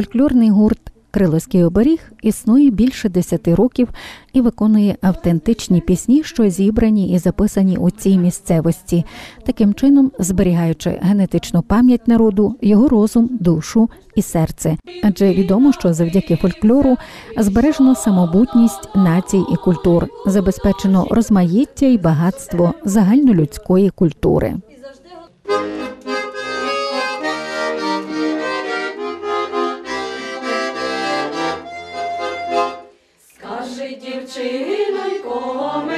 Фольклорний гурт Криловський оберіг існує більше десяти років і виконує автентичні пісні, що зібрані і записані у цій місцевості, таким чином зберігаючи генетичну пам'ять народу, його розум, душу і серце. Адже відомо, що завдяки фольклору збережено самобутність націй і культур, забезпечено розмаїття і багатство загальнолюдської культури. 谁来过？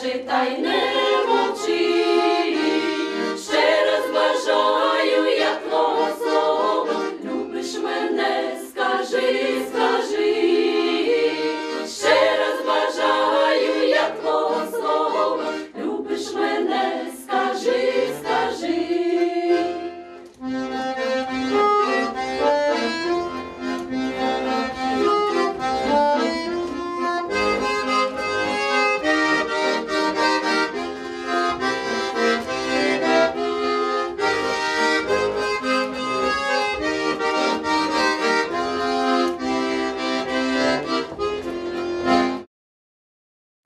Скажи, та й не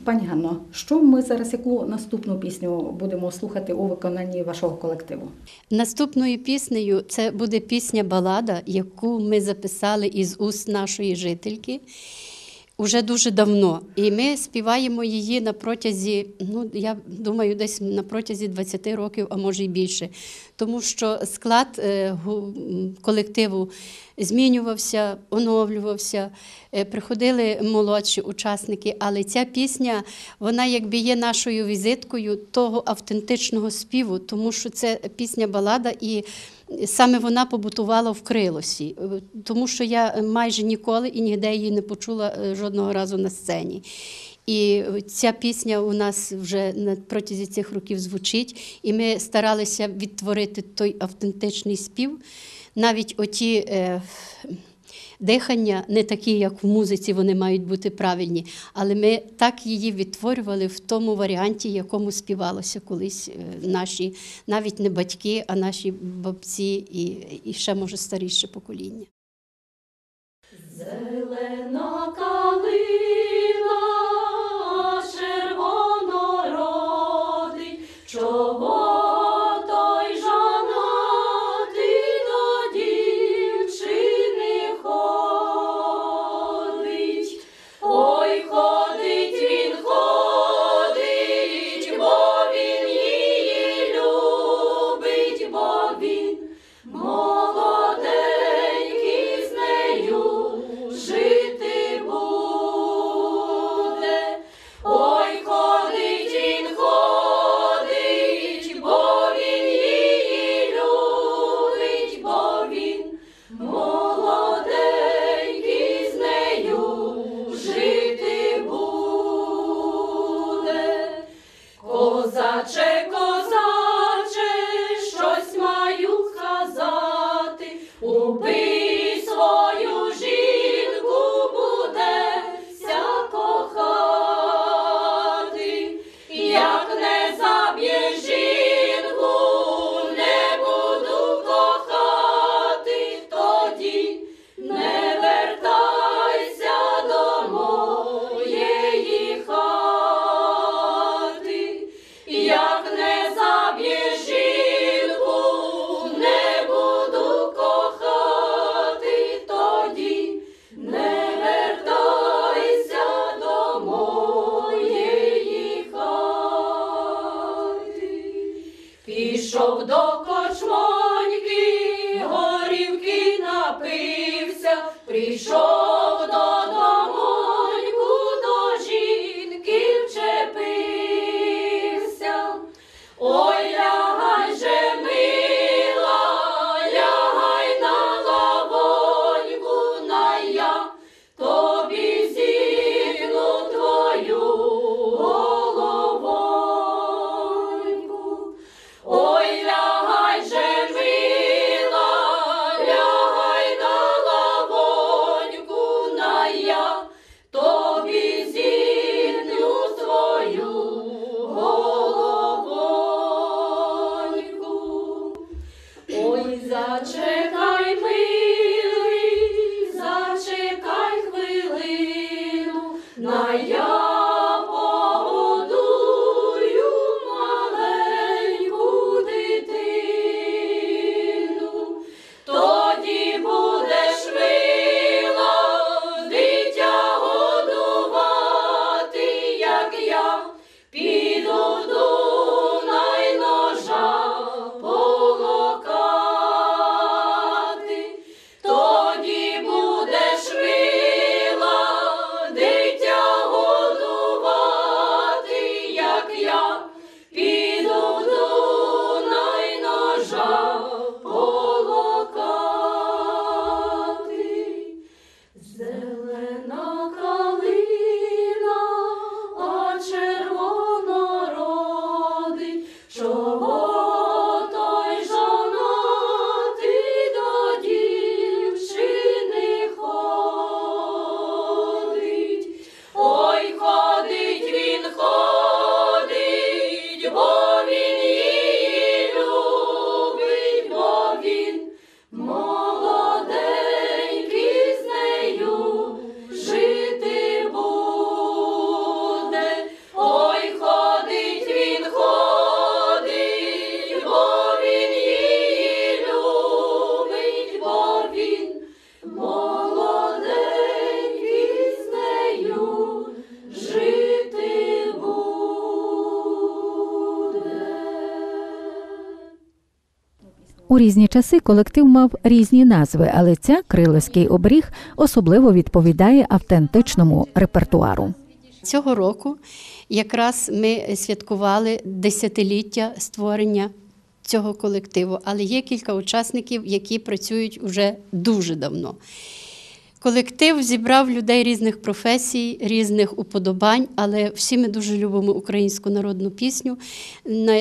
Пані Ганно, що ми зараз яку наступну пісню будемо слухати у виконанні вашого колективу? Наступною піснею це буде пісня балада, яку ми записали із уст нашої жительки уже дуже давно. І ми співаємо її на протязі, ну я думаю, десь на протязі 20 років, а може й більше. Тому що склад е, колективу змінювався, оновлювався, е, приходили молодші учасники, але ця пісня, вона якби є нашою візиткою того автентичного співу, тому що це пісня балада і саме вона побутувала в Крилосі, Е, тому що я майже ніколи і ніде її не почула е, жодного разу на сцені. І ця пісня у нас вже протязі цих років звучить, і ми старалися відтворити той автентичний спів. Навіть оті е, дихання не такі, як в музиці, вони мають бути правильні. Але ми так її відтворювали в тому варіанті, якому співалося колись е, наші, навіть не батьки, а наші бабці і, і ще, може, старіше покоління. Зелена калина червоно родить, чого Пішов до кочмоньки, горівки напився, прийшов У різні часи колектив мав різні назви, але ця криловський обріг особливо відповідає автентичному репертуару. Цього року якраз ми святкували десятиліття створення цього колективу, але є кілька учасників, які працюють уже дуже давно. Колектив зібрав людей різних професій, різних уподобань, але всі ми дуже любимо українську народну пісню.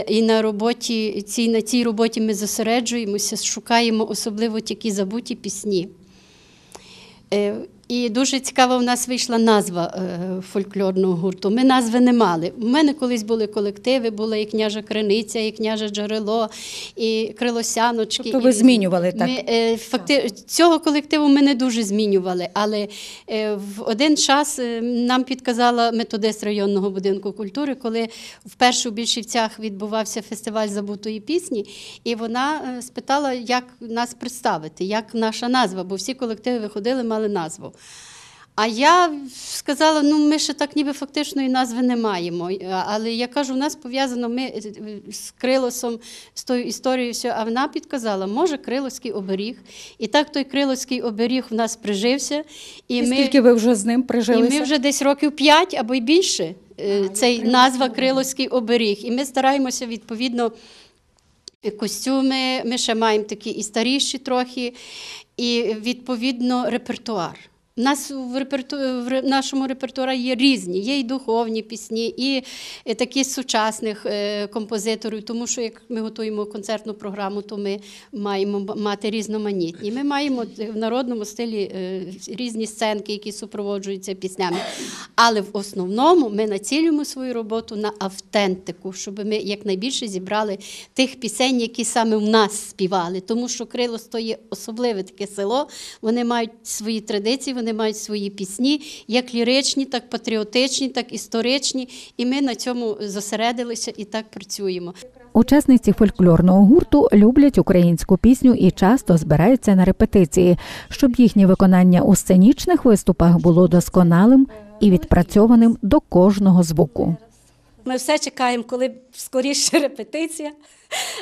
І на роботі цій, на цій роботі ми зосереджуємося, шукаємо особливо такі забуті пісні. І дуже цікава у нас вийшла назва е, фольклорного гурту. Ми назви не мали. У мене колись були колективи, була і княжа Криниця, і княже Джерело, і Крилосяночки. Тобто ви змінювали, так? Ми, е, факти... Цього колективу ми не дуже змінювали, але е, в один час нам підказала методист районного будинку культури, коли вперше у Більшівцях відбувався фестиваль забутої пісні, і вона спитала, як нас представити, як наша назва, бо всі колективи виходили, мали назву. А я сказала: ну ми ще так ніби фактичної назви не маємо. Але я кажу, у нас пов'язано ми е, з Крилосом, з тою історією, все. а вона підказала, може, Криловський оберіг. І так той Криловський оберіг в нас прижився. І, І ми, скільки ви вже з ним і ми вже десь років п'ять або й більше. е, Цей назва Криловський оберіг. І ми стараємося відповідно. Костюми ми ще маємо такі і старіші трохи, і відповідно репертуар. У нас в, реперту... в нашому репертуарі є різні, є і духовні пісні, і е, такі сучасних е, композиторів, тому що як ми готуємо концертну програму, то ми маємо мати різноманітні. Ми маємо в народному стилі е, різні сценки, які супроводжуються піснями. Але в основному ми націлюємо свою роботу на автентику, щоб ми якнайбільше зібрали тих пісень, які саме в нас співали. Тому що Крилос то є особливе таке село. Вони мають свої традиції, вони мають свої пісні, як ліричні, так патріотичні, так історичні. І ми на цьому зосередилися і так працюємо. Учасниці фольклорного гурту люблять українську пісню і часто збираються на репетиції, щоб їхнє виконання у сценічних виступах було досконалим і відпрацьованим до кожного звуку. Ми все чекаємо, коли скоріше репетиція,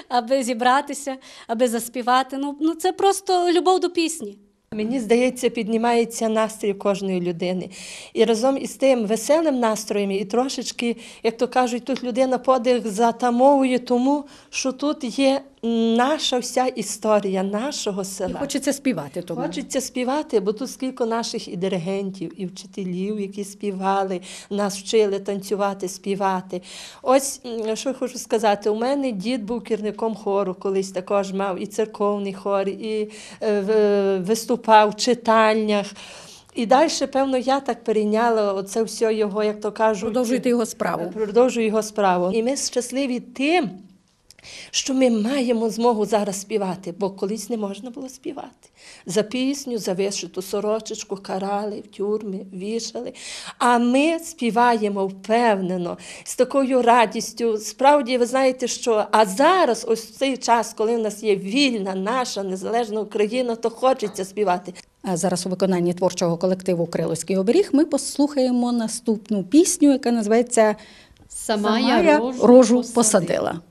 аби зібратися, аби заспівати. Ну, ну це просто любов до пісні. Мені здається, піднімається настрій кожної людини. І разом із тим веселим настроєм, і трошечки, як то кажуть, тут людина подих затамовує тому, що тут є наша вся історія нашого села. Хочеться співати тому. Хочеться співати, бо тут скільки наших і диригентів, і вчителів, які співали, нас вчили танцювати, співати. Ось що я хочу сказати, у мене дід був керівником хору, колись також мав і церковний хор, і е, виступав в читальнях. І далі, певно, я так перейняла оце все його, як то кажуть. Продовжуйте його справу. Продовжую його справу. І ми щасливі тим, що ми маємо змогу зараз співати, бо колись не можна було співати. За пісню, за вишиту сорочечку карали, в тюрми, вішали. А ми співаємо впевнено, з такою радістю. Справді, ви знаєте, що а зараз, ось в цей час, коли в нас є вільна, наша незалежна Україна, то хочеться співати. А зараз у виконанні творчого колективу Криловський оберіг ми послухаємо наступну пісню, яка називається Сама, я я рожу, рожу посадила». посадила.